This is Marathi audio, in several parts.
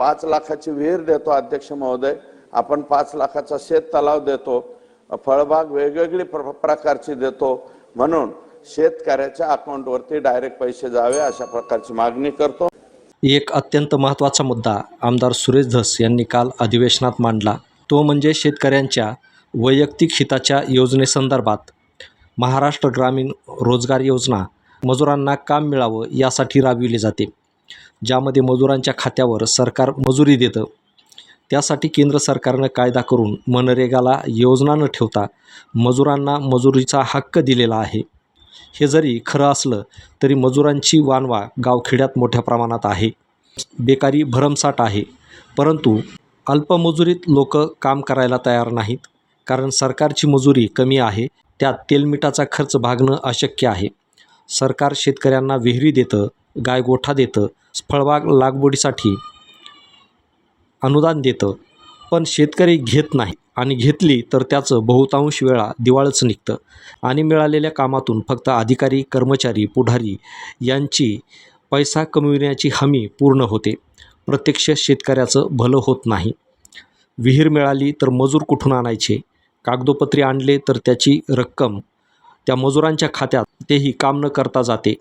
पाच लाखाची विहीर देतो अध्यक्ष महोदय. आपण पाच लाखाचा शेत तलाव देतो. फळबाग वेगवेगळी प्र- प्रकारची देतो. म्हणून शेतकऱ्याच्या अकाउंटवरती डायरेक्ट पैसे जावे अशा प्रकारची मागणी करतो. एक अत्यंत महत्त्वाचा मुद्दा आमदार सुरेश धस यांनी काल अधिवेशनात मांडला. तो म्हणजे शेतकऱ्यांच्या वैयक्तिक हिताच्या योजनेसंदर्भात महाराष्ट्र ग्रामीण रोजगार योजना मजुरांना काम मिळावं यासाठी राबविली जाते. ज्यामध्ये मजुरांच्या खात्यावर सरकार मजुरी देतं. त्यासाठी केंद्र सरकारनं कायदा करून मनरेगाला योजना न ठेवता मजुरांना मजुरीचा हक्क दिलेला आहे. हे जरी खरं असलं तरी मजुरांची वानवा गावखेड्यात मोठ्या प्रमाणात आहे. बेकारी भरमसाठ आहे. परंतु अल्पमजुरीत लोक काम करायला तयार नाहीत. कारण सरकारची मजुरी कमी आहे. त्यात तेलमिठाचा खर्च भागणं अशक्य आहे. सरकार शेतकऱ्यांना विहिरी देतं गाय गोठा देतं फळबाग लागवडीसाठी अनुदान देतं. पण शेतकरी घेत नाही आणि घेतली तर त्याचं बहुतांश वेळा दिवाळच निघतं आणि मिळालेल्या कामातून फक्त अधिकारी कर्मचारी पुढारी यांची पैसा कमविण्याची हमी पूर्ण होते. प्रत्यक्ष शेतकऱ्याचं भलं होत नाही. विहीर मिळाली तर मजूर कुठून आणायचे? कागदोपत्री आणले तर त्याची रक्कम त्या मजुरांच्या खात्यात तेही काम न करता जाते.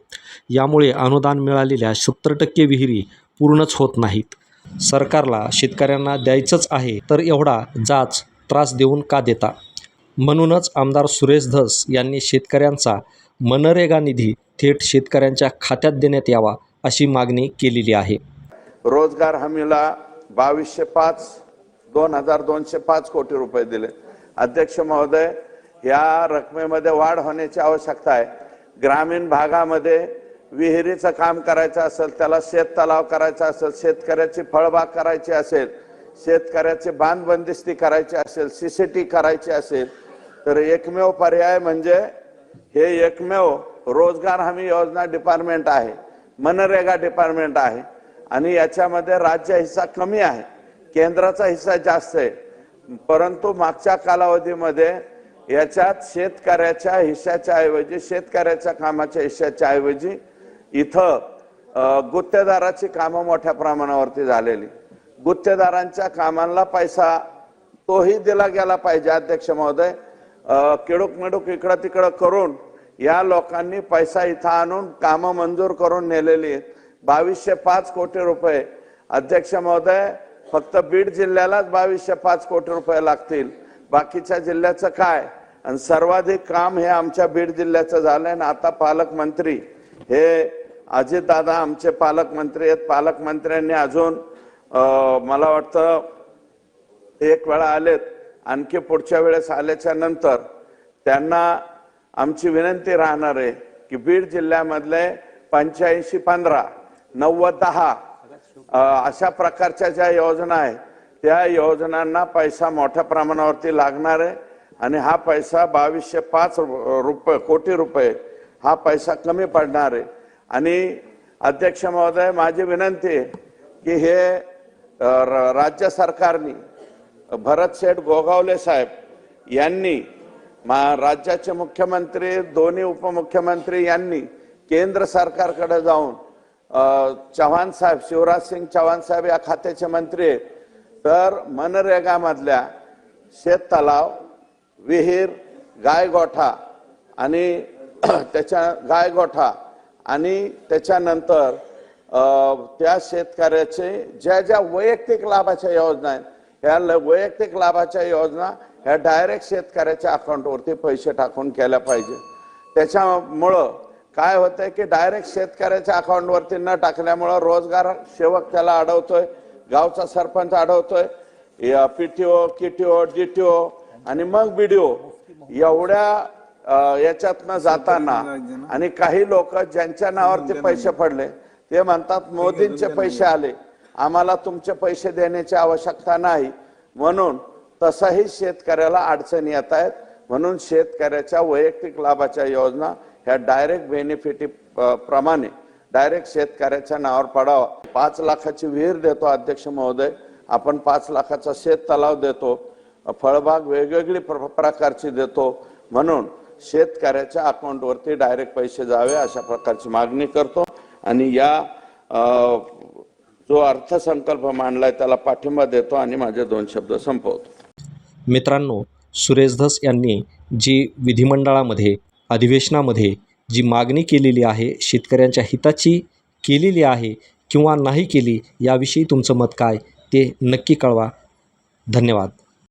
यामुळे अनुदान मिळालेल्या सत्तर टक्के विहिरी पूर्णच होत नाहीत. सरकारला शेतकऱ्यांना द्यायचंच आहे तर एवढा जाच त्रास देऊन का देता? म्हणूनच आमदार सुरेश धस यांनी शेतकऱ्यांचा मनरेगा निधी थेट शेतकऱ्यांच्या खात्यात देण्यात यावा अशी मागणी केलेली आहे. रोजगार हमीला बावीसशे पाच दोन हजार दोनशे पाच कोटी रुपये दिले. अध्यक्ष महोदय या रकमेमध्ये वाढ होण्याची आवश्यकता आहे. ग्रामीण भागामध्ये विहिरीचं काम करायचं असेल त्याला शेत तलाव करायचा असेल शेतकऱ्याची फळबाग करायची असेल शेतकऱ्याची बांधबंदिस्ती करायची असेल सीसीटी करायची असेल तर एकमेव पर्याय म्हणजे हे एकमेव रोजगार हमी योजना डिपार्टमेंट आहे मनरेगा डिपार्टमेंट आहे आणि याच्यामध्ये राज्य हिस्सा कमी आहे केंद्राचा हिस्सा जास्त आहे. परंतु मागच्या कालावधीमध्ये याच्यात शेतकऱ्याच्या हिश्श्याच्या ऐवजी शेतकऱ्याच्या कामाच्या हिश्श्याच्या ऐवजी इथं गुत्तेदाराची कामं मोठ्या प्रमाणावरती झालेली. गुत्तेदारांच्या कामांना पैसा तोही दिला गेला पाहिजे अध्यक्ष महोदय. किडूक मिडूक इकडं तिकडं करून या लोकांनी पैसा इथं आणून कामं मंजूर करून नेलेली आहेत. बावीसशे पाच कोटी रुपये. अध्यक्ष महोदय फक्त बीड जिल्ह्यालाच बावीसशे पाच कोटी रुपये लागतील. बाकीच्या जिल्ह्याचं काय? आणि सर्वाधिक काम हे आमच्या बीड जिल्ह्याचं झालंय आणि आता पालकमंत्री हे अजितदादा आमचे पालकमंत्री आहेत. पालकमंत्र्यांनी अजून मला वाटतं एक वेळा आलेत आणखी पुढच्या वेळेस आल्याच्यानंतर त्यांना आमची विनंती राहणार आहे की बीड जिल्ह्यामधले पंच्याऐंशी पंधरा नव्वद दहा अशा प्रकारच्या ज्या योजना आहेत त्या योजनांना पैसा मोठ्या प्रमाणावरती लागणार आहे. आणि हा पैसा बावीसशे पाच रु- रुपये कोटी रुपये हा पैसा कमी पडणार आहे. आणि अध्यक्ष महोदय माझी विनंती आहे की हे र- राज्य सरकारने भरत शेठ गोगावले साहेब यांनी मा राज्याचे मुख्यमंत्री दोन्ही उपमुख्यमंत्री यांनी केंद्र सरकारकडे जाऊन चव्हाण साहेब शिवराज सिंग चव्हाण साहेब या खात्याचे मंत्री आहेत. तर मनरेगामधल्या शेत तलाव विहीर गायगोठा आणि त्याच्या गायगोठा आणि त्याच्यानंतर त्या शेतकऱ्याचे ज्या ज्या वैयक्तिक लाभाच्या योजना आहेत ह्या ल- वैयक्तिक लाभाच्या योजना ह्या डायरेक्ट शेतकऱ्याच्या अकाउंटवरती पैसे टाकून केल्या पाहिजे. त्याच्यामुळं काय होतंय की डायरेक्ट शेतकऱ्याच्या अकाउंटवरती न टाकल्यामुळं रोजगार सेवक त्याला अडवतोय गावचा सरपंच अडवतोय पीटीओ किटीओ डीटीओ आणि मग बीडीओ एवढ्या याच्यातनं जाताना आणि काही लोक ज्यांच्या नावावरती पैसे पडले ते म्हणतात मोदींचे पैसे आले. आम्हाला तुमचे पैसे देण्याची आवश्यकता नाही. म्हणून तसाही शेतकऱ्याला अडचणी येत आहेत. म्हणून शेतकऱ्याच्या वैयक्तिक लाभाच्या योजना ह्या डायरेक्ट बेनिफिट प्रमाणे डायरेक्ट शेतकऱ्याच्या नावावर पडावा. पाच लाखाची विहीर देतो अध्यक्ष महोदय. आपण पाच लाखाचा शेत तलाव देतो. फळबाग वेगवेगळी प्र- प्रकारची देतो. म्हणून शेतकऱ्याच्या अकाउंटवरती डायरेक्ट पैसे जावे अशा प्रकारची मागणी करतो. आणि या जो अर्थसंकल्प मांडलाय त्याला पाठिंबा देतो आणि माझे दोन शब्द संपवतो. मित्रांनो सुरेश धस यांनी जी विधिमंडळामध्ये अधिवेशनामध्ये जी मागणी केलेली आहे शेतकऱ्यांच्या हिताची केलेली आहे किंवा नाही केली याविषयी तुमचं मत काय ते नक्की कळवा. धन्यवाद.